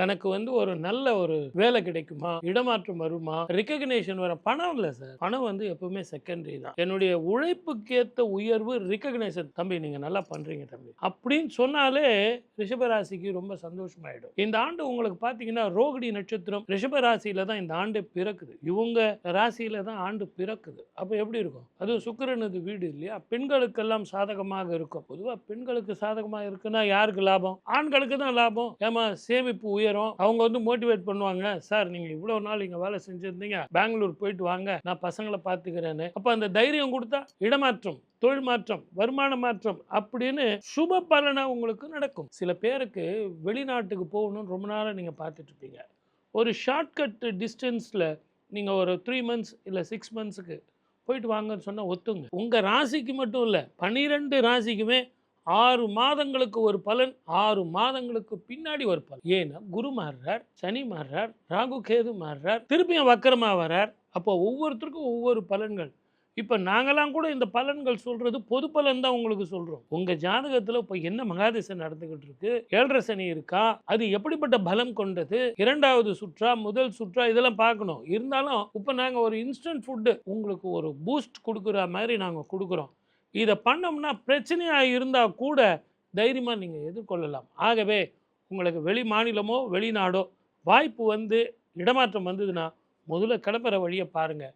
தனக்கு வந்து ஒரு நல்ல ஒரு வேலை கிடைக்குமா? இடமாற்றம் வருமா? ரிகக்னேஷன் வர பணம் இல்லை சார் பணம் வந்து எப்பவுமே செகண்டரி தான். என்னுடைய உழைப்புக்கேற்ற உயர்வு ரிகக்னேஷன் தம்பி நீங்க நல்லா பண்றீங்க தம்பி. அப்படின்னு சொன்னாலே ரிஷபராசிக்கு ரொம்ப சந்தோஷமாயிடும். இந்த ஆண்டு உங்களுக்கு பார்த்தீங்கன்னா ரோகிணி நட்சத்திரம் ரிஷபராசியில தான் இந்த ஆண்டு பிறக்குது. இவங்க ராசியில தான் ஆண்டு பிறக்குது. அப்போ எப்படி இருக்கும்? அது சுக்கிரனது வீடு இல்லையா? பெண்களுக்கெல்லாம் சாதகமாக இருக்கும். பொதுவாக பெண்களுக்கு சாதகமாக இருக்குன்னா யாருக்கு லாபம்? ஆண்களுக்கு தான் லாபம். ஏமா சேமிப்பு உயரும். அவங்க வந்து மோட்டிவேட் பண்ணுவாங்க. சார் நீங்க இவ்வளவு நாள் இங்க வேலை செஞ்சிருந்தீங்க. பெங்களூர் போயிட்டு வாங்க. நான் பசங்களை பார்த்துக்கிறேன்னு. அப்போ அந்த தைரியம் கொடுத்தா இடமாற்றம் தொழில் மாற்றம் வருமான மாற்றம் அப்படின்னு சுப பலனை உங்களுக்கு நடக்கும். சில பேருக்கு வெளிநாட்டுக்கு போகணும்னு ரொம்ப நாளாக நீங்கள் பார்த்துட்ருப்பீங்க ஒரு ஷார்ட்கட் டிஸ்டன்ஸில் நீங்கள் ஒரு த்ரீ மந்த்ஸ் இல்லை சிக்ஸ் மந்த்ஸுக்கு போயிட்டு வாங்கன்னு சொன்னால் ஒத்துங்க. உங்கள் ராசிக்கு மட்டும் இல்லை பன்னிரெண்டு ராசிக்குமே ஆறு மாதங்களுக்கு ஒரு பலன் ஆறு மாதங்களுக்கு பின்னாடி ஒரு பலன். ஏன்னா குரு மாறுறார் சனி மாறுறார் ராகு கேது மாறுறார் திருப்பியும் வக்கரமா வரார். அப்போ ஒவ்வொருத்தருக்கும் ஒவ்வொரு பலன்கள். இப்போ நாங்களாம் கூட இந்த பலன்கள் சொல்றது பொது பலன் தான் உங்களுக்கு சொல்றோம். உங்க ஜாதகத்துல இப்போ என்ன மகாதிசை நடந்துகிட்டு இருக்கு ஏழரை சனி இருக்கா? அது எப்படிப்பட்ட பலம் கொண்டது? இரண்டாவது சுற்றா முதல் சுற்றா இதெல்லாம் பார்க்கணும். இருந்தாலும் இப்போ நாங்கள் ஒரு இன்ஸ்டன்ட் ஃபுட்டு உங்களுக்கு ஒரு பூஸ்ட் கொடுக்குற மாதிரி நாங்கள் கொடுக்குறோம். இதை பண்ணோம்னா பிரச்சனையாக இருந்தால் கூட தைரியமாக நீங்கள் எதிர்கொள்ளலாம். ஆகவே உங்களுக்கு வெளி மாநிலமோ வெளிநாடோ வாய்ப்பு வந்து இடமாற்றம் வந்ததுன்னா முதல்ல கிளம்புற வழியை பாருங்கள்